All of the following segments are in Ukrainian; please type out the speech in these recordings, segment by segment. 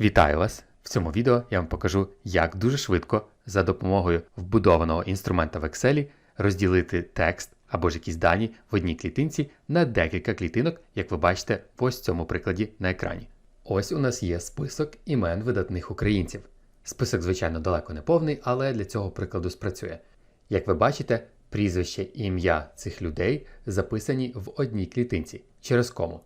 Вітаю вас! В цьому відео я вам покажу, як дуже швидко за допомогою вбудованого інструмента в Excel розділити текст або ж якісь дані в одній клітинці на декілька клітинок, як ви бачите в ось цьому прикладі на екрані. Ось у нас є список імен видатних українців. Список, звичайно, далеко не повний, але для цього прикладу спрацює. Як ви бачите, прізвище і ім'я цих людей записані в одній клітинці через кому.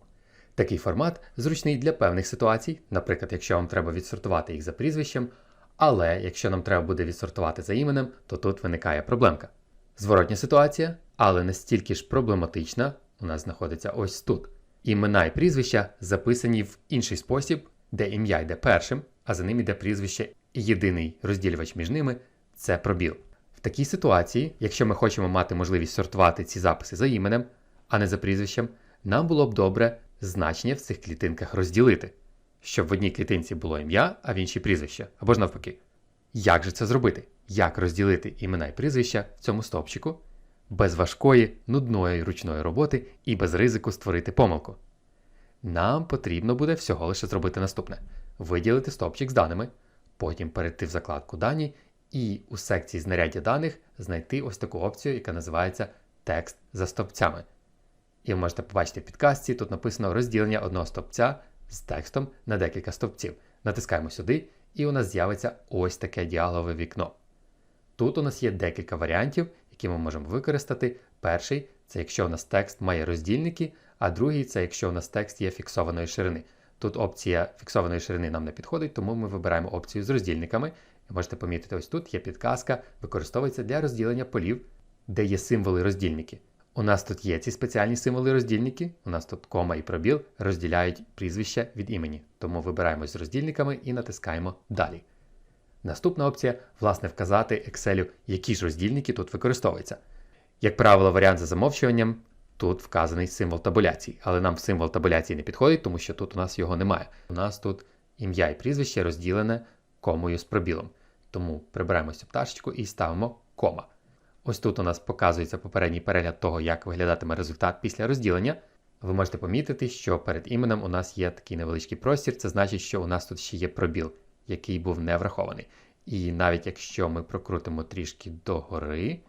Такий формат зручний для певних ситуацій, наприклад, якщо вам треба відсортувати їх за прізвищем, але якщо нам треба буде відсортувати за іменем, то тут виникає проблемка. Зворотня ситуація, але настільки ж проблематична, у нас знаходиться ось тут. Імена і прізвища записані в інший спосіб, де ім'я йде першим, а за ним йде прізвище, і єдиний розділювач між ними це пробіл. В такій ситуації, якщо ми хочемо мати можливість сортувати ці записи за іменем, а не за прізвищем, нам було б добре значення в цих клітинках розділити, щоб в одній клітинці було ім'я, а в іншій прізвище, або ж навпаки. Як же це зробити? Як розділити імена і прізвища в цьому стовпчику без важкої, нудної ручної роботи і без ризику створити помилку? Нам потрібно буде всього лише зробити наступне: виділити стовпчик з даними, потім перейти в закладку Дані і у секції знаряддя даних знайти ось таку опцію, яка називається Текст за стовпцями. І ви можете побачити в підкасті, тут написано розділення одного стовпця з текстом на декілька стовпців. Натискаємо сюди, і у нас з'явиться ось таке діалогове вікно. Тут у нас є декілька варіантів, які ми можемо використати. Перший це якщо у нас текст має роздільники, а другий це якщо у нас текст є фіксованої ширини. Тут опція фіксованої ширини нам не підходить, тому ми вибираємо опцію з роздільниками. Ви можете помітити, ось тут є підказка, використовується для розділення полів, де є символи роздільники. У нас тут є ці спеціальні символи роздільники, у нас тут кома і пробіл розділяють прізвище від імені. Тому вибираємо з роздільниками і натискаємо Далі. Наступна опція власне вказати Excel, які ж роздільники тут використовуються. Як правило, варіант за замовчуванням тут вказаний символ табуляції, але нам символ табуляції не підходить, тому що тут у нас його немає. У нас тут ім'я і прізвище розділене комою з пробілом. Тому прибираємо цю пташечку і ставимо кома. Ось тут у нас показується попередній перегляд того, як виглядатиме результат після розділення. Ви можете помітити, що перед іменем у нас є такий невеличкий простір, це значить, що у нас тут ще є пробіл, який був не врахований. І навіть якщо ми прокрутимо трішки догори,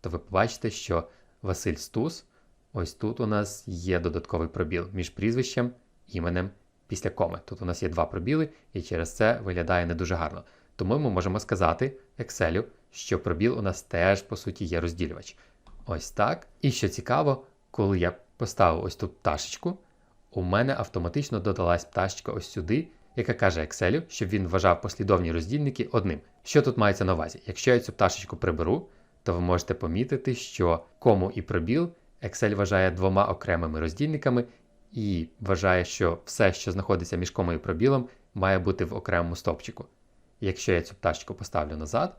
то ви побачите, що Василь Стус, ось тут у нас є додатковий пробіл між прізвищем, іменем після коми. Тут у нас є два пробіли, і через це виглядає не дуже гарно. Тому ми можемо сказати Excel, що пробіл у нас теж, по суті, є розділювач. Ось так. І що цікаво, коли я поставив ось тут пташечку, у мене автоматично додалась пташечка ось сюди, яка каже Excel, щоб він вважав послідовні роздільники одним. Що тут мається на увазі? Якщо я цю пташечку приберу, то ви можете помітити, що кому і пробіл Excel вважає двома окремими роздільниками і вважає, що все, що знаходиться між комою і пробілом, має бути в окремому стовпчику. Якщо я цю пташечку поставлю назад,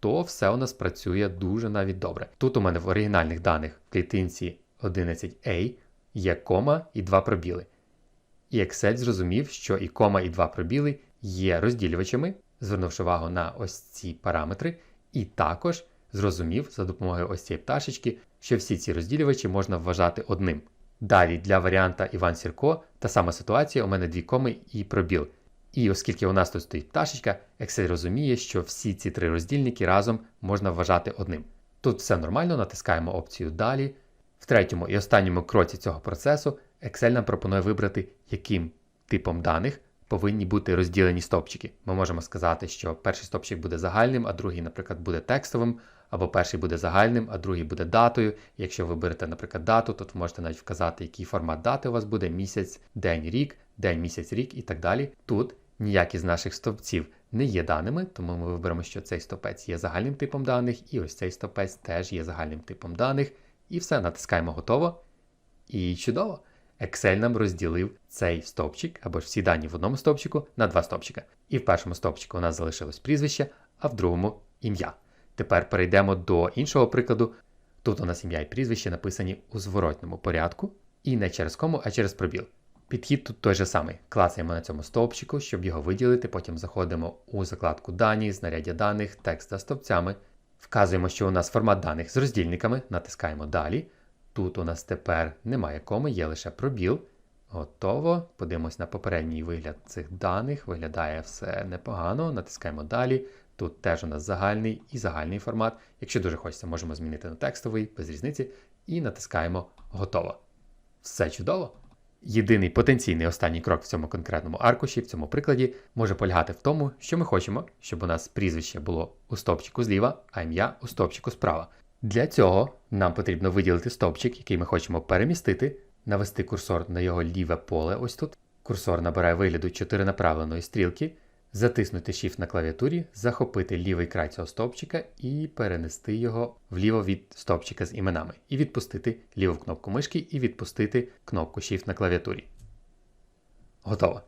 то все у нас працює дуже навіть добре. Тут у мене в оригінальних даних в клітинці 11A є кома і два пробіли. І Excel зрозумів, що і кома, і два пробіли є розділювачами, звернувши увагу на ось ці параметри, і також зрозумів за допомогою ось цієї пташечки, що всі ці розділювачі можна вважати одним. Далі для варіанта Іван Сірко та сама ситуація, у мене дві коми і пробіл. І оскільки у нас тут стоїть пташечка, Excel розуміє, що всі ці три роздільники разом можна вважати одним. Тут все нормально, натискаємо опцію Далі. В третьому і останньому кроці цього процесу Excel нам пропонує вибрати, яким типом даних повинні бути розділені стопчики. Ми можемо сказати, що перший стопчик буде загальним, а другий, наприклад, буде текстовим, або перший буде загальним, а другий буде датою. Якщо ви берете, наприклад, дату, то ви можете навіть вказати, який формат дати у вас буде місяць, день, рік, день, місяць, рік і так далі. Тут ніякі з наших стовпців не є даними, тому ми виберемо, що цей стопець є загальним типом даних, і ось цей стопець теж є загальним типом даних. І все, натискаємо готово. І чудово! Excel нам розділив цей стовпчик або ж всі дані в одному стовпчику на два стовпчика. І в першому стовпчику у нас залишилось прізвище, а в другому ім'я. Тепер перейдемо до іншого прикладу. Тут у нас ім'я і прізвище написані у зворотному порядку, і не через кому, а через пробіл. Підхід тут той же самий. Клацаємо на цьому стовпчику, щоб його виділити, потім заходимо у закладку Дані, знаряддя даних, текст за стовпцями. Вказуємо, що у нас формат даних з роздільниками, натискаємо Далі. Тут у нас тепер немає коми, є лише пробіл. Готово. Подивимось на попередній вигляд цих даних. Виглядає все непогано. Натискаємо далі. Тут теж у нас загальний і загальний формат. Якщо дуже хочеться, можемо змінити на текстовий, без різниці. І натискаємо Готово. Все чудово. Єдиний потенційний останній крок в цьому конкретному аркуші, в цьому прикладі, може полягати в тому, що ми хочемо, щоб у нас прізвище було у стовпчику зліва, а ім'я у стопчику справа. Для цього нам потрібно виділити стовпчик, який ми хочемо перемістити, навести курсор на його ліве поле ось тут. Курсор набирає вигляду чотиринаправленої стрілки, затиснути Shift на клавіатурі, захопити лівий край цього стовпчика і перенести його вліво від стовпчика з іменами. І відпустити ліву кнопку мишки і відпустити кнопку Shift на клавіатурі. Готово.